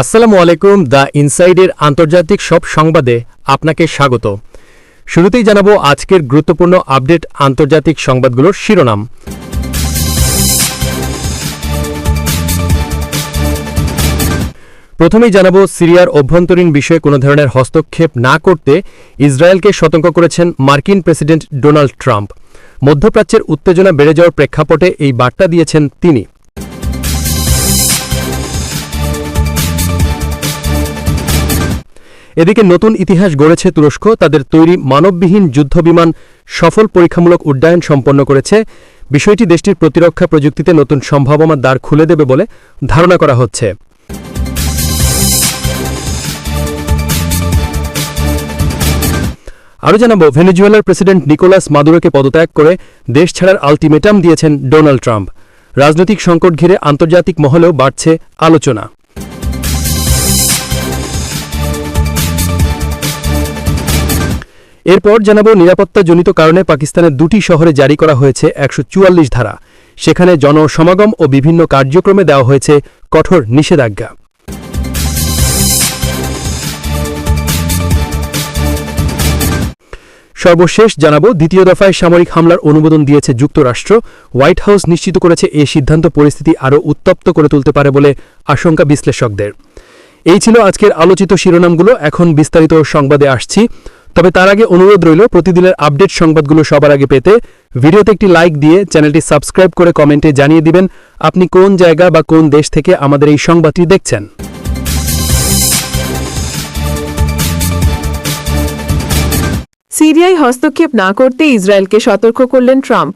আসসালামু আলাইকুম, দ্য ইনসাইডের আন্তর্জাতিক সব সংবাদে আপনাকে স্বাগত। শুরুতেই জানাব আজকের গুরুত্বপূর্ণ আপডেট আন্তর্জাতিক সংবাদগুলোর শিরোনাম। প্রথমেই জানাব, সিরিয়ার অভ্যন্তরীণ বিষয়ে কোনো ধরনের হস্তক্ষেপ না করতে ইসরায়েলকে সতর্ক করেছেন মার্কিন প্রেসিডেন্ট ডোনাল্ড ট্রাম্প। মধ্যপ্রাচ্যের উত্তেজনা বেড়ে যাওয়ার প্রেক্ষাপটে এই বার্তা দিয়েছেন তিনি। এদিকে নতুন ইতিহাস গড়েছে তুরস্ক, তাদের তৈরি মানববিহীন যুদ্ধবিমান সফল পরীক্ষামূলক উড্ডয়ন সম্পন্ন করেছে। বিষয়টি দেশটির প্রতিরক্ষা প্রযুক্তিতে নতুন সম্ভাবনার দ্বার খুলে দেবে বলে ধারণা করা হচ্ছে। আরও জানাব, ভেনেজুয়েলার প্রেসিডেন্ট নিকোলাস মাদুরোকে পদত্যাগ করে দেশ ছাড়ার আলটিমেটাম দিয়েছেন ডোনাল্ড ট্রাম্প। রাজনৈতিক সংকট ঘিরে আন্তর্জাতিক মহলেও বাড়ছে আলোচনা। এরপর জানাব নিরাপত্তাজনিত কারণে পাকিস্তানের দুটি শহরে জারি করা হয়েছে একশো চুয়াল্লিশ ধারা। সেখানে জনসমাগম ও বিভিন্ন কার্যক্রমে দেওয়া হয়েছে কঠোর নিষেধাজ্ঞা। সর্বশেষ জানাব, দ্বিতীয় দফায় সামরিক হামলার অনুমোদন দিয়েছে যুক্তরাষ্ট্র। হোয়াইট হাউস নিশ্চিত করেছে এই সিদ্ধান্ত পরিস্থিতি আরও উত্তপ্ত করে তুলতে পারে বলে আশঙ্কা বিশ্লেষকদের। এই ছিল আজকের আলোচিত শিরোনামগুলো, এখন বিস্তারিত সংবাদে আসছি। তবে তার আগে অনুরোধ রইল, প্রতিদিনের আপডেট সংবাদগুলো সবার আগে পেতে ভিডিওতে একটি লাইক দিয়ে চ্যানেলটি সাবস্ক্রাইব করে কমেন্টে জানিয়ে দিবেন আপনি কোন জায়গা বা কোন দেশ থেকে আমাদের এই সংবাদটি দেখছেন। সিরিয়ায় হস্তক্ষেপ না করতে ইসরায়েলকে সতর্ক করলেন ট্রাম্প।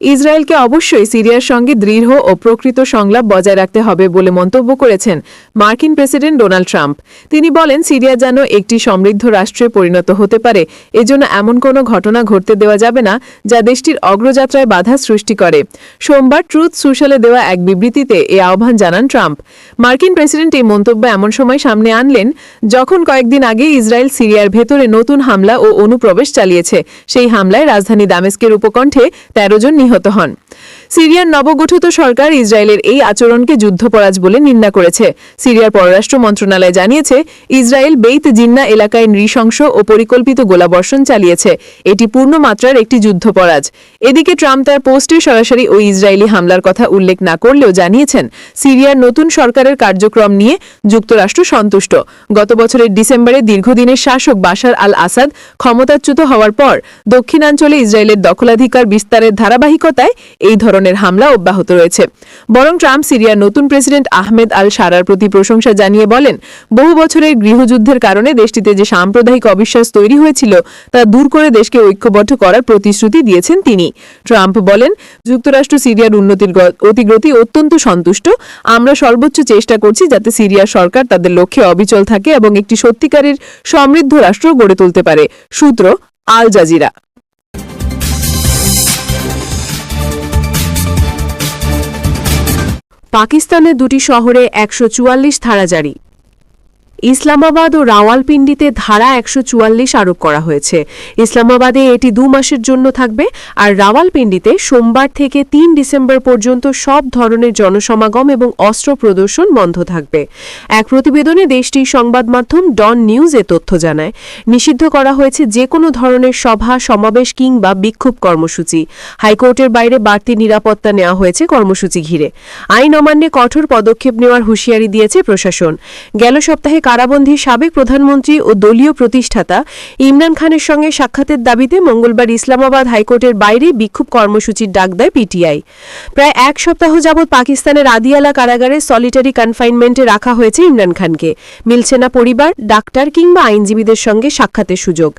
ইসরায়েলকে অবশ্যই সিরিয়ার সঙ্গে দৃঢ় ও প্রকৃত সংলাপ বজায় রাখতে হবে বলে মন্তব্য করেছেন মার্কিন প্রেসিডেন্ট ডোনাল্ড ট্রাম্প। তিনি বলেন, সিরিয়া যেন একটি সমৃদ্ধ রাষ্ট্রে পরিণত হতে পারে, এজন্য এমন কোনো ঘটনা ঘটতে দেওয়া যাবে না যা দেশটির অগ্রযাত্রায় বাধা সৃষ্টি করে। সোমবার ট্রুথ সোশ্যালে দেওয়া এক বিবৃতিতে এ আহ্বান জানান ট্রাম্প। মার্কিন প্রেসিডেন্ট এই মন্তব্য এমন সময় সামনে আনলেন, যখন কয়েকদিন আগে ইসরায়েল সিরিয়ার ভেতরে নতুন হামলা ও অনুপ্রবেশ চালিয়েছে। সেই হামলায় রাজধানী দামেস্কের উপকণ্ঠে তেরো জন নিহত হন। সিরিয়ার নবগঠিত সরকার ইসরায়েলের এই আচরণকে যুদ্ধপরাজ বলে নিন্দা করেছে। সিরিয়ার পররাষ্ট্র মন্ত্রণালয় জানিয়েছে, ইসরায়েল বেইত জিন্না এলাকায় নৃশংস ও পরিকল্পিত গোলাবর্ষণ চালিয়েছে। এটি পূর্ণমাত্রার একটি যুদ্ধপরাজ। এদিকে ট্রাম্প তার পোস্টে সরাসরি ওই ইসরায়েলি হামলার কথা উল্লেখ না করলেও জানিয়েছেন, সিরিয়ার নতুন সরকারের কার্যক্রম নিয়ে যুক্তরাষ্ট্র সন্তুষ্ট। গত বছরের ডিসেম্বরে দীর্ঘদিনের শাসক বাশার আল আসাদ ক্ষমতাচ্যুত হওয়ার পর দক্ষিণাঞ্চলে ইসরায়েলের দখলাধিকার বিস্তারের ধারাবাহিকতায় এই ধরনের হামলা অব্যাহত রয়েছে। বরং ট্রাম্প সিরিয়ার নতুন প্রেসিডেন্ট আহমেদ আল সারার প্রতি প্রশংসা জানিয়ে বলেন, বহু বছরের গৃহযুদ্ধের কারণে দেশটিতে যে সাম্প্রদায়িক অবিশ্বাস তৈরি হয়েছিল, তা দূর করে দেশকে ঐক্যবদ্ধ করার প্রতিশ্রুতি দিয়েছেন তিনি। ট্রাম্প বলেন, যুক্তরাষ্ট্র সিরিয়ার উন্নতির অতিগ্রতি অত্যন্ত সন্তুষ্ট। আমরা সর্বোচ্চ চেষ্টা করছি যাতে সিরিয়ার সরকার তাদের লক্ষ্যে অবিচল থাকে এবং একটি সত্যিকারের সমৃদ্ধ রাষ্ট্র গড়ে তুলতে পারে, সূত্র আল জাজিরা। পাকিস্তানের দুটি শহরে একশো চুয়াল্লিশ ধারা জারি ইসলামাবাদ ও রাওয়ালপিন্ডিতে ধারা একশো চুয়াল্লিশ আরোপ করা হয়েছে। ইসলামাবাদে এটি দু মাসের জন্য থাকবে আর রাওয়ালপিন্ডিতে সোমবার থেকে তিন ডিসেম্বর পর্যন্ত সব ধরনের জনসমাগম এবং অস্ত্র প্রদর্শন বন্ধ থাকবে। এক প্রতিবেদনে দেশটির সংবাদ মাধ্যম ডন নিউজ এ তথ্য জানায়, নিষিদ্ধ করা হয়েছে যে কোনো ধরনের সভা, সমাবেশ কিংবা বিক্ষোভ কর্মসূচি। হাইকোর্টের বাইরে বাড়তি নিরাপত্তা নেওয়া হয়েছে কর্মসূচি ঘিরে। আইন অমান্যে কঠোর পদক্ষেপ নেওয়ার হুঁশিয়ারি দিয়েছে প্রশাসন। গেল সপ্তাহে কারাবন্দী সাবেক প্রধানমন্ত্রী ও দলীয় প্রতিষ্ঠাতা ইমরান খানের সঙ্গে সাক্ষাতের দাবিতে মঙ্গলবার ইসলামাবাদ হাইকোর্টের বাইরে বিক্ষোভ কর্মসূচির ডাক দেয় পিটিআই। প্রায় এক সপ্তাহ যাবৎ পাকিস্তানের আদিয়ালা কারাগারে সলিটারি কনফাইনমেন্টে রাখা হয়েছে ইমরান খানকে। মিলছে না পরিবার, ডাক্তার কিংবা আইনজীবীদের সঙ্গে সাক্ষাতের সুযোগ।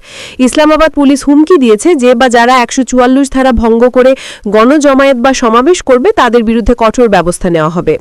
ইসলামাবাদ পুলিশ হুমকি দিয়েছে যে বা যারা একশো চুয়াল্লিশ ধারা ভঙ্গ করে গণজমায়েত বা সমাবেশ করবে তাদের বিরুদ্ধে কঠোর ব্যবস্থা নেওয়া হবে।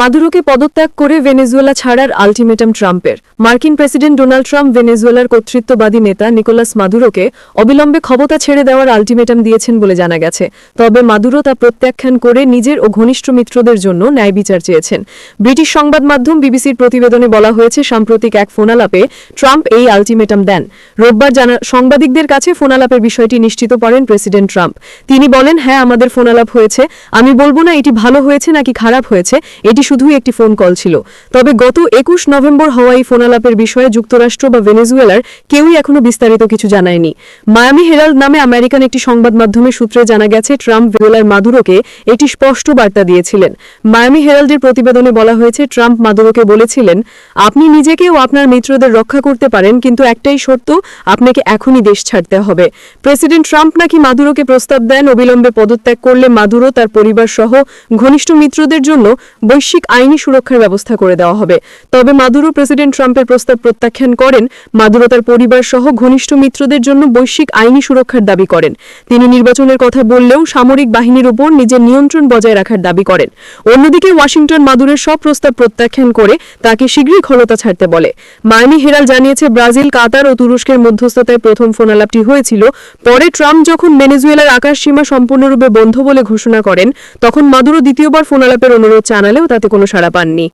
মাদুরোকে পদত্যাগ করে ভেনেজুয়েলা ছাড়ার আলটিমেটাম ট্রাম্পের। মার্কিন প্রেসিডেন্ট ডোনাল্ড ট্রাম্প ভেনেজুয়েলার কর্তৃত্ববাদী নেতা নিকোলাস মাদুরোকে অবিলম্বে ক্ষমতা ছেড়ে দেওয়ার আলটিমেটাম দিয়েছেন বলে জানা গেছে। তবে মাদুরো তা প্রত্যাখ্যান করে নিজের ও ঘনিষ্ঠ মিত্রদের জন্য ন্যায় বিচার চেয়েছেন। ব্রিটিশ সংবাদ মাধ্যম বিবিসির প্রতিবেদনে বলা হয়েছে, সাম্প্রতিক এক ফোনালাপে ট্রাম্প এই আলটিমেটাম দেন। রোববার সাংবাদিকদের কাছে ফোনালাপের বিষয়টি নিশ্চিত করেন প্রেসিডেন্ট ট্রাম্প। তিনি বলেন হ্যাঁ আমাদের ফোনালাপ হয়েছে। আমি বলব না এটি ভালো হয়েছে নাকি খারাপ হয়েছে। এটি শুধুই একটি ফোন কল ছিল। তবে গত একুশ নভেম্বর হওয়া এই ফোনালাপের বিষয়ে যুক্তরাষ্ট্র বা ভেনেজুয়েলার কেউই এখনও বিস্তারিত কিছু জানায়নি। মায়ামি হেরাল্ড নামে আমেরিকান একটি সংবাদ মাধ্যমের সূত্রে জানা গেছে, ট্রাম্প ভেনেজুয়েলার মাদুরোকে একটি স্পষ্ট বার্তা দিয়েছিলেন। মায়ামি হেরাল্ডের প্রতিবেদনে বলা হয়েছে, ট্রাম্প মাদুরোকে বলেছিলেন, আপনি নিজেকে ও আপনার মিত্রদের রক্ষা করতে পারেন, কিন্তু একটাই শর্ত, আপনাকে এখনই দেশ ছাড়তে হবে। প্রেসিডেন্ট ট্রাম্প নাকি মাদুরোকে প্রস্তাব দেন, অবিলম্বে পদত্যাগ করলে মাদুরো তার পরিবার সহ ঘনিষ্ঠ মিত্রদের জন্য বৈশ্বিক আইনি সুরক্ষার ব্যবস্থা করে দেওয়া হবে। তবে মাদুরো প্রেসিডেন্ট ট্রাম্পের প্রস্তাব প্রত্যাখ্যান করেন, মাদুরো তার পরিবার সহ ঘনিষ্ঠ মিত্রদের জন্য বৈশ্বিক আইনি সুরক্ষার দাবি করেন। তিনি নির্বাচনের কথা বললেও সামরিক বাহিনীর উপর নিজের নিয়ন্ত্রণ বজায় রাখার দাবি করেন। অন্যদিকে ওয়াশিংটন মাদুরের সব প্রস্তাব প্রত্যাখ্যান করে তাকে শীঘ্রই ক্ষমতা ছাড়তে বলে। মায়ামি হেরাল জানিয়েছে, ব্রাজিল, কাতার ও তুরস্কের মধ্যস্থতায় প্রথম ফোনালাপটি হয়েছিল। পরে ট্রাম্প যখন ভেনেজুয়েলার আকাশ সীমা সম্পূর্ণরূপে বন্ধ বলে ঘোষণা করেন, তখন মাদুরো দ্বিতীয়বার ফোনালাপের অনুরোধ জানালেও তাতে কোনো সাড়া পাননি।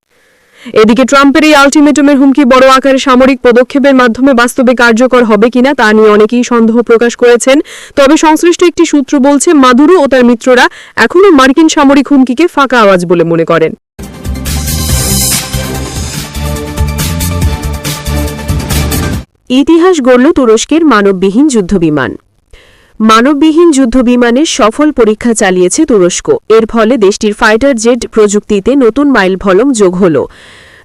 এদিকে ট্রাম্পের এই আলটিমেটামের হুমকি বড় আকারে সামরিক পদক্ষেপের মাধ্যমে বাস্তবে কার্যকর হবে কিনা তা নিয়ে অনেকেই সন্দেহ প্রকাশ করেছেন। তবে সংশ্লিষ্ট একটি সূত্র বলছে, মাদুরো ও তার মিত্ররা এখনও মার্কিন সামরিক হুমকিকে ফাঁকা আওয়াজ বলে মনে করেন। ইতিহাস গড়ল তুরস্কের মানববিহীন যুদ্ধবিমান। মানববিহীন যুদ্ধবিমানের সফল পরীক্ষা চালিয়েছে তুরস্ক। এর ফলে দেশটির ফাইটার জেট প্রযুক্তিতে নতুন মাইলফলক যোগ হল।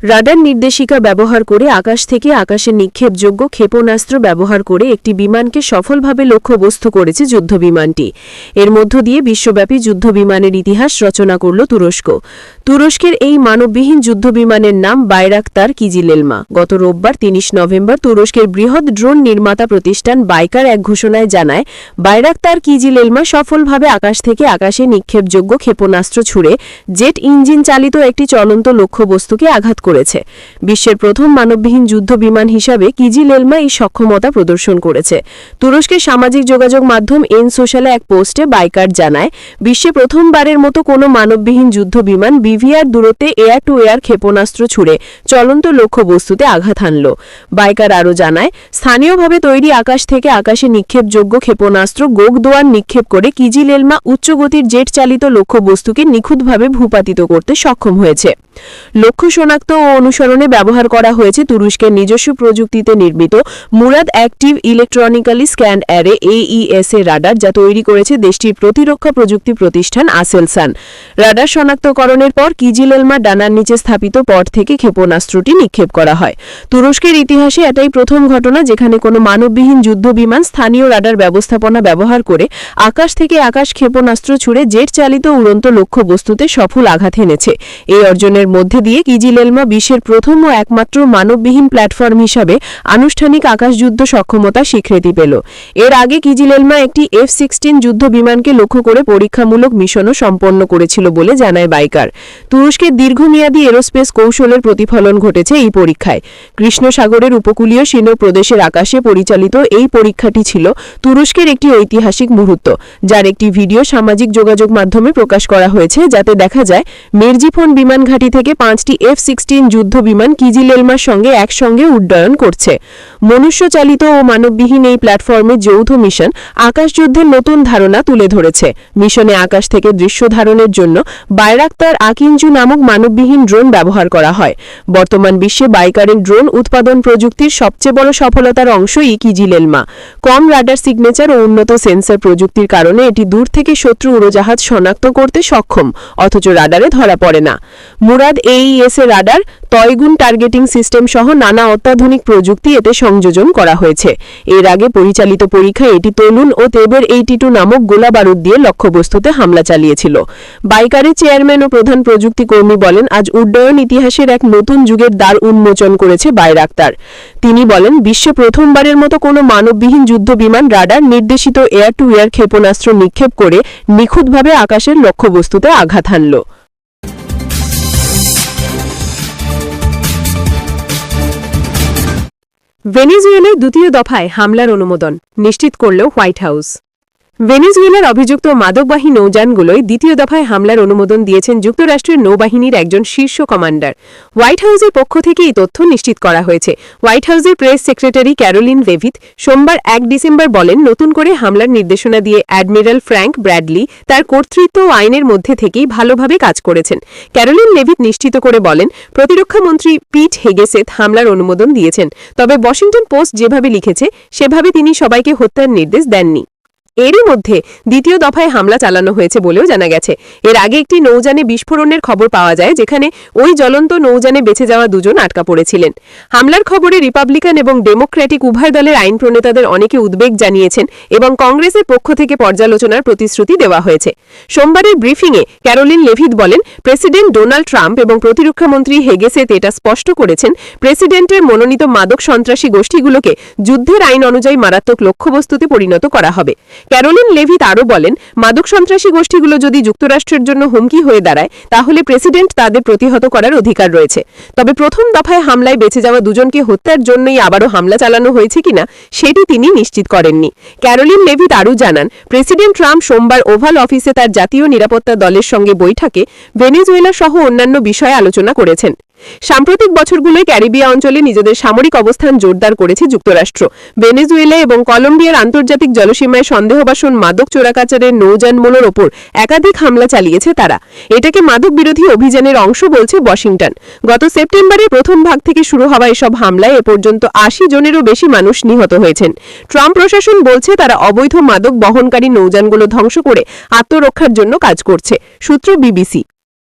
রাডার নির্দেশিকা ব্যবহার করে আকাশ থেকে আকাশে নিক্ষেপযোগ্য ক্ষেপণাস্ত্র ব্যবহার করে একটি বিমানকে সফলভাবে লক্ষ্যবস্তু করেছে যুদ্ধবিমানটি। এর মধ্য দিয়ে বিশ্বব্যাপী যুদ্ধবিমানের ইতিহাস রচনা করল তুরস্ক। তুরস্কের এই মানববিহীন যুদ্ধবিমানের নাম বাইরাক্তার কিজিলেলমা। গত রোববার তিরিশ নভেম্বর তুরস্কের বৃহৎ ড্রোন নির্মাতা প্রতিষ্ঠান বাইকার এক ঘোষণায় জানায়, বাইরাক্তার কিজিলেলমা সফলভাবে আকাশ থেকে আকাশে নিক্ষেপযোগ্য ক্ষেপণাস্ত্র ছুড়ে জেট ইঞ্জিন চালিত একটি চলন্ত লক্ষ্যবস্তুকে আঘাত করেছে। বিশ্বের প্রথম মানববিহীন যুদ্ধ বিমান হিসাবে কিজিলেলমা এই সক্ষমতা প্রদর্শন করেছে। তুরস্কের সামাজিক যোগাযোগ মাধ্যম এন সোশ্যালে এক পোস্টে বাইকার জানায়, বিশ্বে প্রথমবারের মতো কোনো মানববিহীন যুদ্ধ বিমান বিভিআর দূরত্বে এয়ার টু এয়ার ক্ষেপণাস্ত্র ছুড়ে চলন্ত লক্ষ্যবস্তুতে আঘাত হানল। বাইকার আরও জানায়, স্থানীয়ভাবে তৈরি আকাশ থেকে আকাশে নিক্ষেপযোগ্য ক্ষেপণাস্ত্র গোগদোয়ার নিক্ষেপ করে কিজিলেলমা উচ্চগতির জেট চালিত লক্ষ্যবস্তুকে নিখুঁতভাবে ভূপাতিত করতে সক্ষম হয়েছে। লক্ষ্য শনাক্ত ও অনুসরণে ব্যবহার করা হয়েছে তুরস্কের নিজস্ব প্রযুক্তিতে নির্মিত Murad active electronically scanned array AES A radar, যা তৈরি করেছে দেশটির প্রতিরক্ষা প্রযুক্তি প্রতিষ্ঠান আসেলসান। রাডার শনাক্তকরণের পর কিজিলেলমা ডানার নিচে স্থাপিত পট থেকে ক্ষেপণাস্ত্রটি নিক্ষেপ করা হয়। তুরস্কের ইতিহাসে এটাই প্রথম ঘটনা যেখানে কোনো মানববিহীন যুদ্ধ বিমান স্থানীয় রাডার ব্যবস্থাপনা ব্যবহার করে আকাশ থেকে আকাশ ক্ষেপণাস্ত্র ছুড়ে জেট চালিত উড়ন্ত লক্ষ্যবস্তুতে সফল আঘাত এনেছে। এই অর্জনের মধ্যে দিয়ে কিজিলেলমা বিশ্বের প্রথম ও একমাত্র মানববিহীন প্ল্যাটফর্ম হিসাবে আনুষ্ঠানিক আকাশযুদ্ধ সক্ষমতা স্বীকৃতি পেল। এর আগে কিজিলেলমা একটি এফ সিক্সটিন যুদ্ধ বিমানকে লক্ষ্য করে পরীক্ষামূলক মিশনও সম্পন্ন করেছিল বলে জানায় বাইকার। তুরস্কের দীর্ঘমেয়াদী এরোস্পেস কৌশলের প্রতিফলন ঘটেছে এই পরীক্ষায়। কৃষ্ণ সাগরের উপকূলীয় সিনো প্রদেশের আকাশে পরিচালিত এই পরীক্ষাটি ছিল তুরস্কের একটি ঐতিহাসিক মুহূর্ত, যার একটি ভিডিও সামাজিক যোগাযোগ মাধ্যমে প্রকাশ করা হয়েছে, যাতে দেখা যায় মেরজিফোন বিমান ঘাঁটি থেকে পাঁচটি এফ সিক্সটিন যুদ্ধ বিমান কিজিলেলমার সঙ্গে একসঙ্গে উড্ডয়ন করছে। মনুষ্যচালিত ও মানববিহীন এই প্ল্যাটফর্মের যৌথ মিশন আকাশযুদ্ধের নতুন ধারণা তুলে ধরেছে। মিশনে আকাশ থেকে দৃশ্য ধারণের জন্য বাইরাক্তার আকিঞ্জু নামক মানববিহীন ড্রোন ব্যবহার করা হয়। বর্তমান বিশ্বে বাইকারের ড্রোন উৎপাদন প্রযুক্তির সবচেয়ে বড় সফলতার অংশই কিজিলেলমা। কম রাডার সিগনেচার ও উন্নত সেন্সর প্রযুক্তির কারণে এটি দূর থেকে শত্রু উড়োজাহাজ শনাক্ত করতে সক্ষম, অথচ রাডারে ধরা পড়ে না। Murad AES A radar Toygun targeting system সহ নানা অত্যাধুনিক প্রযুক্তি এতে সংযোজন করা হয়েছে। এর আগে পরিচালিত পরীক্ষায় এটি তলুন ও তেবের এইটি টু নামক গোলা বারুদ দিয়ে লক্ষ্যবস্তুতে হামলা চালিয়েছিল। বাইকারের চেয়ারম্যান ও প্রধান প্রযুক্তি কর্মী বলেন, আজ উড্ডয়ন ইতিহাসের এক নতুন যুগের দ্বার উন্মোচন করেছে বাইরাক্তার তিনি বলেন, বিশ্বে প্রথমবারের মতো কোনো মানববিহীন যুদ্ধ বিমান রাডার নির্দেশিত এয়ার টু এয়ার ক্ষেপণাস্ত্র নিক্ষেপ করে নিখুঁতভাবে আকাশের লক্ষ্যবস্তুতে আঘাত হানল। ভেনিজুয়েলে দ্বিতীয় দফায় হামলার অনুমোদন, নিশ্চিত করল হোয়াইট হাউস। ভেনেজুয়েলার অভিযুক্ত মাদকবাহী নৌযানগুলোয় দ্বিতীয় দফায় হামলার অনুমোদন দিয়েছেন যুক্তরাষ্ট্রের নৌবাহিনীর একজন শীর্ষ কমান্ডার। হোয়াইট হাউসের পক্ষ থেকে এই তথ্য নিশ্চিত করা হয়েছে। হোয়াইট হাউসের প্রেস সেক্রেটারি ক্যারোলিন লেভিথ সোমবার এক ডিসেম্বর বলেন, নতুন করে হামলার নির্দেশনা দিয়ে অ্যাডমিরাল ফ্র্যাঙ্ক ব্র্যাডলি তার কর্তৃত্ব ও আইনের মধ্যে থেকেই ভালোভাবে কাজ করেছেন। ক্যারোলিন লেভিথ নিশ্চিত করে বলেন প্রতিরক্ষামন্ত্রী পিট হেগেসেথ হামলার অনুমোদন দিয়েছেন, তবে ওয়াশিংটন পোস্ট যেভাবে লিখেছে, সেভাবে তিনি সবাইকে হত্যার নির্দেশ দেননি। এরই মধ্যে দ্বিতীয় দফায় হামলা চালানো হয়েছে বলেও জানা গেছে। এর আগে একটি নৌযানে বিস্ফোরণের খবর পাওয়া যায়, যেখানে ওই জ্বলন্ত নৌযানে বেঁচে যাওয়া দুজন আটকা পড়েছিলেন। হামলার খবরে রিপাবলিকান এবং ডেমোক্র্যাটিক উভয় দলের আইন প্রণেতাদের অনেকে উদ্বেগ জানিয়েছেন এবং কংগ্রেসের পক্ষ থেকে পর্যালোচনার প্রতিশ্রুতি দেওয়া হয়েছে। সোমবারের ব্রিফিংয়ে ক্যারোলিন লেভিথ বলেন, প্রেসিডেন্ট ডোনাল্ড ট্রাম্প এবং প্রতিরক্ষামন্ত্রী হেগেসেত এটা স্পষ্ট করেছেন, প্রেসিডেন্টের মনোনীত মাদক সন্ত্রাসী গোষ্ঠীগুলোকে যুদ্ধের আইন অনুযায়ী মারাত্মক লক্ষ্যবস্তুতে পরিণত করা হবে। ক্যারোলিন লেভিত আরও বলেন, মাদক সন্ত্রাসী গোষ্ঠীগুলো যদি যুক্তরাষ্ট্রের জন্য হুমকি হয়ে দাঁড়ায়, তাহলে প্রেসিডেন্ট তাদের প্রতিহত করার অধিকার রয়েছে। তবে প্রথম দফায় হামলায় বেঁচে যাওয়া দুজনকে হত্যার জন্যই আবারও হামলা চালানো হয়েছে কিনা, সেটি তিনি নিশ্চিত করেননি। ক্যারোলিন লেভিত আরও জানান, প্রেসিডেন্ট ট্রাম্প সোমবার ওভাল অফিসে তার জাতীয় নিরাপত্তা দলের সঙ্গে বৈঠকে ভেনেজুয়েলা সহ অন্যান্য বিষয়ে আলোচনা করেছেন। সাম্প্রতিক বছরগুলোয় ক্যারিবিয়া অঞ্চলে নিজেদের সামরিক অবস্থান জোরদার করেছে যুক্তরাষ্ট্র। ভেনেজুয়েলা এবং কলম্বিয়ার আন্তর্জাতিক জলসীমায় সন্দেহবাসন মাদক চোরাকাচারের নৌযানগুলোর ওপর একাধিক হামলা চালিয়েছে তারা। এটাকে মাদক বিরোধী অভিযানের অংশ বলছে ওয়াশিংটন। গত সেপ্টেম্বরের প্রথম ভাগ থেকে শুরু হওয়া এসব হামলায় এ পর্যন্ত আশি জনেরও বেশি মানুষ নিহত হয়েছেন। ট্রাম্প প্রশাসন বলছে তারা অবৈধ মাদক বহনকারী নৌযানগুলো ধ্বংস করে আত্মরক্ষার জন্য কাজ করছে, সূত্র বিবিসি।